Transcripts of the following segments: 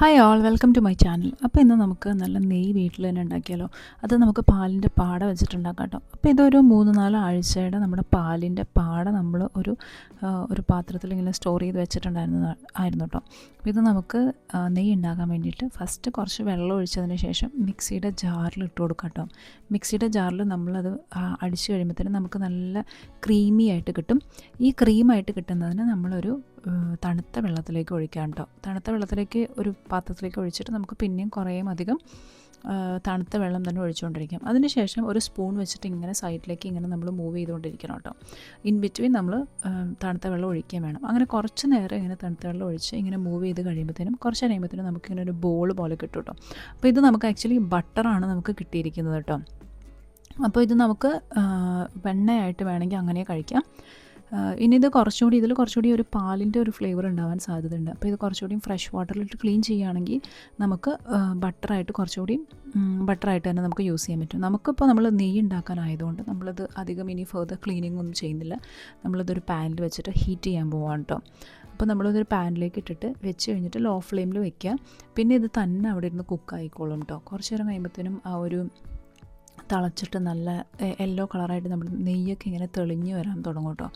Hi all welcome to my channel അപ്പോൾ ഇന്ന് നമുക്ക് നല്ല നെയ് വീട്ടിൽ തന്നെ ഉണ്ടാക്കിയാലോ? അത് നമുക്ക് പാലിന്റെ പാട വെച്ചിട്ട് ഉണ്ടാക്കാം കേട്ടോ അപ്പോൾ ഇതൊരു മൂന്ന് നാല് ആഴ്ചയുടെ നമ്മുടെ പാലിന്റെ പാട നമ്മൾ ഒരു ഒരു പാത്രത്തിൽ ഇങ്ങനെ സ്റ്റോർ ചെയ്ത് വെച്ചിട്ടുണ്ടായിരുന്ന ആയിരുന്നു കേട്ടോ. ഇത് നമുക്ക് നെയ് നെയ്യ് ഉണ്ടാക്കാൻ വേണ്ടിയിട്ട് ഫസ്റ്റ് കുറച്ച് വെള്ളം ഒഴിച്ചതിന് ശേഷം മിക്സിയുടെ ജാറിൽ ഇട്ട് കൊടുക്കാം കേട്ടോ. മിക്സിയുടെ ജാറിൽ നമ്മളത് അടിച്ചു കഴിയുമ്പോഴത്തേനും നമുക്ക് നല്ല ക്രീമി ആയിട്ട് കിട്ടും. ഈ ക്രീമായിട്ട് കിട്ടുന്നതിന് നമ്മളൊരു തണുത്ത വെള്ളത്തിലേക്ക് ഒഴിക്കാം കേട്ടോ തണുത്ത വെള്ളത്തിലേക്ക് ഒരു പാത്രത്തിലേക്ക് ഒഴിച്ചിട്ട് നമുക്ക് പിന്നെയും കുറേയും അധികം തണുത്ത വെള്ളം തന്നെ ഒഴിച്ചുകൊണ്ടിരിക്കാം അതിനുശേഷം ഒരു സ്പൂൺ വെച്ചിട്ട് ഇങ്ങനെ സൈഡിലേക്ക് ഇങ്ങനെ നമ്മൾ മൂവ് ചെയ്തുകൊണ്ടിരിക്കണം കേട്ടോ ഇൻ ബിറ്റ്വീൻ നമ്മൾ തണുത്ത വെള്ളം ഒഴിക്കുകയും വേണം. അങ്ങനെ കുറച്ച് നേരം ഇങ്ങനെ തണുത്ത വെള്ളം ഒഴിച്ച് ഇങ്ങനെ മൂവ് ചെയ്ത് കഴിയുമ്പോഴത്തേനും കുറച്ച് കഴിയുമ്പോഴത്തേനും നമുക്കിങ്ങനെ ഒരു ബോൾ പോലെ കിട്ടും കേട്ടോ അപ്പോൾ ഇത് നമുക്ക് ആക്ച്വലി ബട്ടറാണ് നമുക്ക് കിട്ടിയിരിക്കുന്നത് കേട്ടോ അപ്പോൾ ഇത് നമുക്ക് വെണ്ണയായിട്ട് വേണമെങ്കിൽ അങ്ങനെ കഴിക്കാം. ഇനി ഇത് കുറച്ചുകൂടി ഇതിൽ കുറച്ചുകൂടി ഒരു പാലിന്റെ ഒരു ഫ്ലേവർ ഉണ്ടാവാൻ സാധ്യതയുണ്ട്. അപ്പോൾ ഇത് കുറച്ചുകൂടി ഫ്രഷ് വാട്ടറിലിട്ട് ക്ലീൻ ചെയ്യുകയാണെങ്കിൽ നമുക്ക് ബട്ടറായിട്ട് കുറച്ചുകൂടി ബട്ടറായിട്ട് തന്നെ നമുക്ക് യൂസ് ചെയ്യാൻ പറ്റും. നമുക്കിപ്പോൾ നമ്മൾ നെയ്യ് ഉണ്ടാക്കാനായതുകൊണ്ട് നമ്മളിത് അധികം ഇനി ഫെർദർ ക്ലീനിങ് ഒന്നും ചെയ്യുന്നില്ല. നമ്മളിതൊരു പാനിൽ വെച്ചിട്ട് ഹീറ്റ് ചെയ്യാൻ പോവാണ് കേട്ടോ അപ്പോൾ നമ്മളിതൊരു പാനിലേക്ക് ഇട്ടിട്ട് വെച്ച് കഴിഞ്ഞിട്ട് ലോ ഫ്ലെയിമിൽ വെക്കുക. പിന്നെ ഇത് തന്നെ അവിടെ ഇരുന്ന് കുക്ക് ആയിക്കോളും കേട്ടോ കുറച്ച് നേരം കഴിയുമ്പോഴത്തേനും ആ ഒരു തിളച്ചിട്ട് നല്ല യെല്ലോ കളറായിട്ട് നമ്മൾ നെയ്യൊക്കെ ഇങ്ങനെ തെളിഞ്ഞ് വരാൻ തുടങ്ങും കേട്ടോ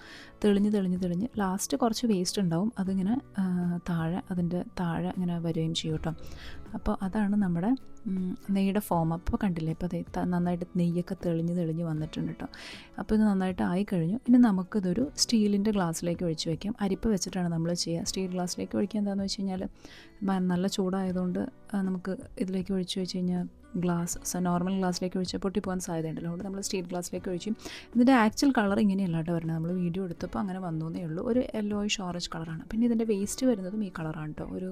തെളിഞ്ഞ് തെളിഞ്ഞ് തെളിഞ്ഞ് ലാസ്റ്റ് കുറച്ച് വേസ്റ്റ് ഉണ്ടാവും. അതിങ്ങനെ താഴെ അതിന്റെ താഴെ ഇങ്ങനെ വരികയും ചെയ്യും കേട്ടോ അപ്പോൾ അതാണ് നമ്മുടെ നെയ്യുടെ ഫോം അപ്പോൾ കണ്ടില്ലേ ഇപ്പോൾ നന്നായിട്ട് നെയ്യൊക്കെ തെളിഞ്ഞ് തെളിഞ്ഞ് വന്നിട്ടുണ്ട് കേട്ടോ അപ്പോൾ ഇത് നന്നായിട്ട് ആയി കഴിഞ്ഞു ഇനി നമുക്കിതൊരു സ്റ്റീലിന്റെ ഗ്ലാസ്സിലേക്ക് ഒഴിച്ച് വയ്ക്കാം അരിപ്പ് വെച്ചിട്ടാണ് നമ്മൾ ചെയ്യുക. സ്റ്റീൽ ഗ്ലാസ്സിലേക്ക് ഒഴിക്കുക എന്താണെന്ന് വെച്ച് കഴിഞ്ഞാൽ നല്ല ചൂടായതുകൊണ്ട് നമുക്ക് ഇതിലേക്ക് ഒഴിച്ച് വെച്ച് കഴിഞ്ഞാൽ ഗ്ലാസ് നോർമൽ ഗ്ലാസ്സിലേക്ക് ഒഴിച്ചാൽ പൊട്ടിപ്പോകാൻ സാധ്യതയുണ്ടല്ലോ. അതുകൊണ്ട് നമ്മൾ സ്റ്റീൽ ഗ്ലാസ്സിലേക്ക് ഒഴിച്ചു. ഇതിന്റെ ആക്ച്വൽ കളർ ഇങ്ങനെയല്ല കേട്ടോ വരുന്നത്. നമ്മൾ വീഡിയോ എടുത്തപ്പോൾ അങ്ങനെ വന്നേ ഉള്ളൂ. ഒരു യെല്ലോയിഷ് ഓറഞ്ച് കളറാണ് പിന്നെ ഇതിന്റെ വേസ്റ്റ് വരുന്നതും ഈ കളറാണ് കേട്ടോ ഒരു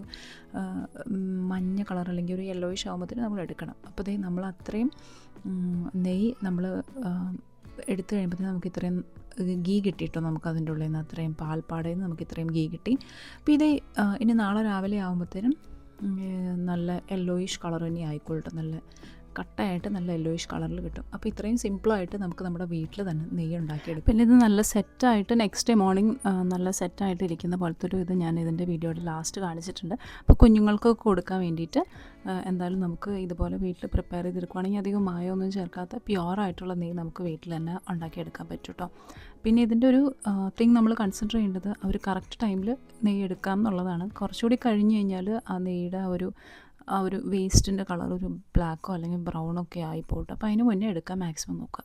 മഞ്ഞ കളർ അല്ലെങ്കിൽ ഒരു യെല്ലോയിഷ് ആകുമ്പോഴത്തേന് നമ്മൾ എടുക്കണം. അപ്പോൾ ദേ നമ്മൾ അത്രയും നെയ്യ് നമ്മൾ എടുത്തു കഴിയുമ്പോഴത്തേന് നമുക്ക് ഇത്രയും ഗീ കിട്ടിയിട്ടോ നമുക്ക് അതിന്റെ ഉള്ളിൽ നിന്ന്. അത്രയും പാൽപ്പാടയിൽ നിന്ന് നമുക്ക് ഇത്രയും ഗീ കിട്ടി. അപ്പോൾ ഇത് ഇനി നാളെ രാവിലെ ആകുമ്പോഴത്തേനും നല്ല യെല്ലോയിഷ് കളർ തന്നെ ആയിക്കോട്ടെ നല്ല കട്ടയായിട്ട് നല്ല യെല്ലോയിഷ് കളറിൽ കിട്ടും. അപ്പോൾ ഇത്രയും സിമ്പിളായിട്ട് നമുക്ക് നമ്മുടെ വീട്ടിൽ തന്നെ നെയ്യ് ഉണ്ടാക്കിയെടുക്കും. പിന്നെ ഇത് നല്ല സെറ്റായിട്ട് നെക്സ്റ്റ് ഡേ മോർണിംഗ് നല്ല സെറ്റായിട്ട് ഇരിക്കുന്ന പോലത്തെ ഒരു ഇത് ഞാൻ ഇതിന്റെ വീഡിയോയുടെ ലാസ്റ്റ് കാണിച്ചിട്ടുണ്ട്. അപ്പോൾ കുഞ്ഞുങ്ങൾക്കൊക്കെ കൊടുക്കാൻ വേണ്ടിയിട്ട് എന്തായാലും നമുക്ക് ഇതുപോലെ വീട്ടിൽ പ്രിപ്പയർ ചെയ്തെടുക്കുവാണെങ്കിൽ അധികം മായമൊന്നും ചേർക്കാത്ത പ്യുവറായിട്ടുള്ള നെയ്യ് നമുക്ക് വീട്ടിൽ തന്നെ ഉണ്ടാക്കിയെടുക്കാൻ പറ്റും കേട്ടോ പിന്നെ ഇതിന്റെ ഒരു തിങ് നമ്മൾ കൺസിഡർ ചെയ്യേണ്ടത് അവർ കറക്റ്റ് ടൈമിൽ നെയ്യ് എടുക്കാം എന്നുള്ളതാണ്. കുറച്ചുകൂടി കഴിഞ്ഞ് കഴിഞ്ഞാൽ ആ നെയ്യുടെ ഒരു ആ ഒരു വേസ്റ്റിന്റെ കളർ ഒരു ബ്ലാക്കോ അല്ലെങ്കിൽ ബ്രൗണോ ഒക്കെ ആയി അപ്പോൾ അതിന് മുന്നേ എടുക്കാൻ മാക്സിമം നോക്കുക.